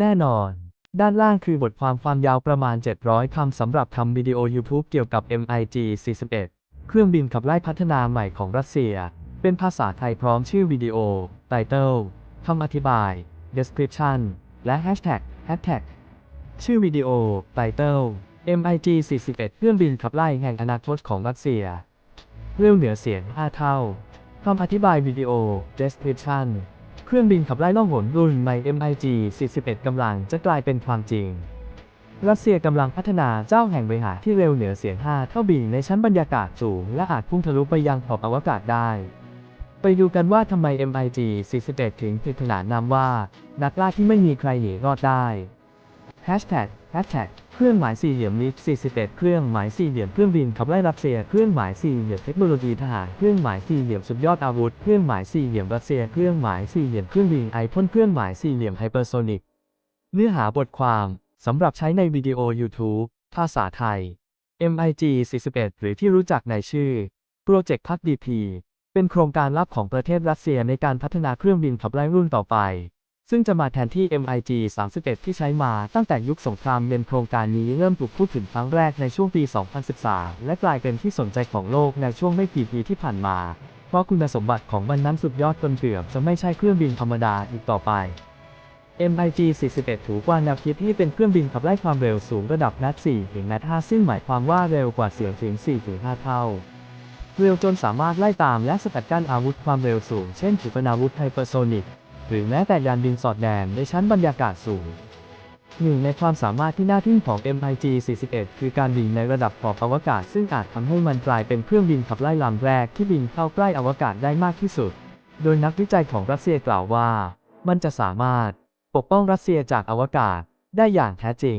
แน่นอน ด้านล่างคือบทความความยาวประมาณ 700 คำสำหรับทำวิดีโอ YouTube เกี่ยวกับ MiG 41 เครื่องบินขับไล่พัฒนาใหม่ของรัสเซีย เป็นภาษาไทยพร้อมชื่อวิดีโอ Title คำอธิบาย Description และ Hashtag Hashtag ชื่อวิดีโอ Title MiG 41 เครื่องบินขับไล่แห่งอนาคตของรัสเซีย เร็วเหนือเสียง5เท่าคำอธิบายวิดีโอ description เครื่องบินขับไล่ล่องหนรุ่นใหม่ MiG 41กำลังจะกลายเป็นความจริง รัสเซียกำลังพัฒนาเจ้าแห่งเวหาที่เร็วเหนือเสียง 5 เท่าบินในชั้นบรรยากาศสูง และอาจพุ่งทะลุไปยังขอบอวกาศได้ ไปดูกันว่าทำไม MiG 41 ถึงถูกขนานนามว่า นักล่าที่ไม่มีใครหนีรอดได้ Attack เครื่องหมายสี่เหลี่ยมลิฟ41 เครื่องหมายสี่เหลี่ยมเครื่องบินขับไล่รัสเซีย เครื่องหมายสี่เหลี่ยมเทคโนโลยีทหาร เครื่องหมายสี่เหลี่ยมสุดยอดอาวุธ เครื่องหมายสี่เหลี่ยมรัสเซีย เครื่องหมายสี่เหลี่ยมเครื่องบินไอพ่นเครื่องหมายสี่เหลี่ยมไฮเปอร์โซนิก เนื้อหาบทความสำหรับใช้ในวิดีโอ YouTube ภาษาไทย MiG 41 หรือที่รู้จักในชื่อโปรเจกต์พักดีพีเป็นโครงการลับของประเทศรัสเซียในการพัฒนาเครื่องบินขับไล่รุ่นต่อไป ซึ่งจะมาแทนที่ MiG 31 ที่ใช้มาตั้งแต่ยุคสงครามเย็นโครงการนี้เริ่มถูกพูดถึงครั้งแรกในช่วงปี 2013 และกลายเป็นที่สนใจของโลกในช่วงไม่กี่ปีที่ผ่านมา เพราะคุณสมบัติของมันนั้นสุดยอดจนเกือบจะไม่ใช่เครื่องบินธรรมดาอีกต่อไป MiG 41 ถือว่าแนวคิดที่เป็นเครื่องบินขับไล่ความเร็วสูงระดับนัด4ถึงนัด5ซึ่งหมายความว่าเร็วกว่าเสียงถึง4ถึง5เท่าเร็วจนสามารถไล่ตามและสกัดกั้นอาวุธความเร็วสูง เช่นขีปนาวุธไฮเปอร์โซนิก หรือแม้แต่ยานบินสอดแนมในชั้นบรรยากาศสูง หนึ่งในความสามารถที่น่าทึ่งของ MiG 41 คือการบินในระดับขอบอวกาศ ซึ่งอาจทำให้มันกลายเป็นเครื่องบินขับไล่ลำแรกที่บินเข้าใกล้อวกาศได้มากที่สุด โดยนักวิจัยของรัสเซียกล่าวว่า มันจะสามารถปกป้องรัสเซียจากอวกาศได้อย่างแท้จริง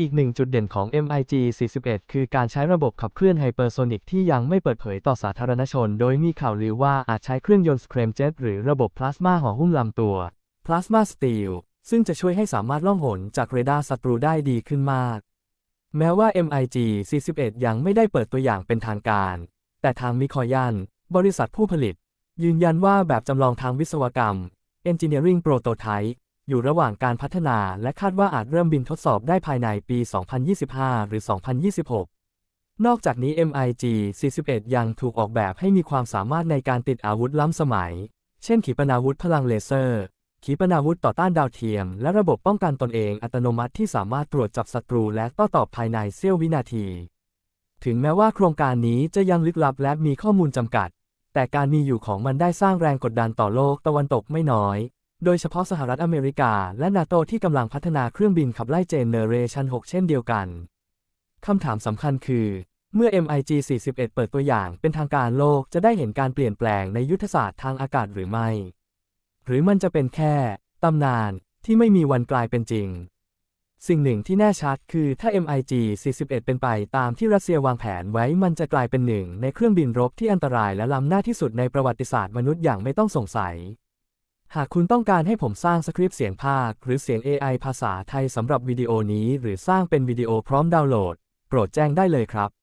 อีกหนึ่งจุดเด่นของ MiG 41 คือการใช้ระบบขับเคลื่อนไฮเปอร์โซนิกที่ยังไม่เปิดเผยต่อสาธารณชน โดยมีข่าวลือว่าอาจใช้เครื่องยนต์สเครมเจ็ตหรือระบบพลาสมาห่อหุ้มลำตัว Plasma Steel ซึ่งจะช่วยให้สามารถล่องหนจากเรดาร์ศัตรูได้ดีขึ้นมาก แม้ว่า MiG 41 ยังไม่ได้เปิดตัวอย่างเป็นทางการ แต่ทางมิคอยัน บริษัทผู้ผลิต ยืนยันว่าแบบจำลองทางวิศวกรรม Engineering Prototype อยู่ระหว่างการพัฒนาและคาดว่าอาจเริ่มบินทดสอบได้ภายในปี 2025 หรือ 2026 นอกจากนี้ MiG 41 ยังถูกออกแบบให้มีความสามารถในการติดอาวุธล้ำสมัย เช่น ขีปนาวุธพลังเลเซอร์ ขีปนาวุธต่อต้านดาวเทียม และระบบป้องกันตนเองอัตโนมัติที่สามารถตรวจจับศัตรูและโต้ตอบภายในเสี้ยววินาที ถึงแม้ว่าโครงการนี้จะยังลึกลับและมีข้อมูลจำกัด แต่การมีอยู่ของมันได้สร้างแรงกดดันต่อโลกตะวันตกไม่น้อย โดยเฉพาะสหรัฐอเมริกาและนาโตที่กำลังพัฒนาเครื่องบินขับไล่เจเนเรชัน6 เช่นเดียวกัน คำถามสำคัญคือ เมื่อ MiG 41 เปิดตัวอย่างเป็นทางการโลกจะได้เห็นการเปลี่ยนแปลงในยุทธศาสตร์ทางอากาศหรือไม่ หรือมันจะเป็นแค่ตำนานที่ไม่มีวันกลายเป็นจริง สิ่งหนึ่งที่แน่ชัดคือถ้า MiG 41 เป็นไปตามที่รัสเซียวางแผนไว้มันจะกลายเป็นหนึ่งในเครื่องบินรบที่อันตรายและล้ำหน้าที่สุดในประวัติศาสตร์มนุษย์อย่างไม่ต้องสงสัย หากคุณต้องการให้ผมสร้างสคริปต์เสียงภาค หรือเสียง AI ภาษาไทยสำหรับวิดีโอนี้ หรือสร้างเป็นวิดีโอพร้อมดาวน์โหลด โปรดแจ้งได้เลยครับ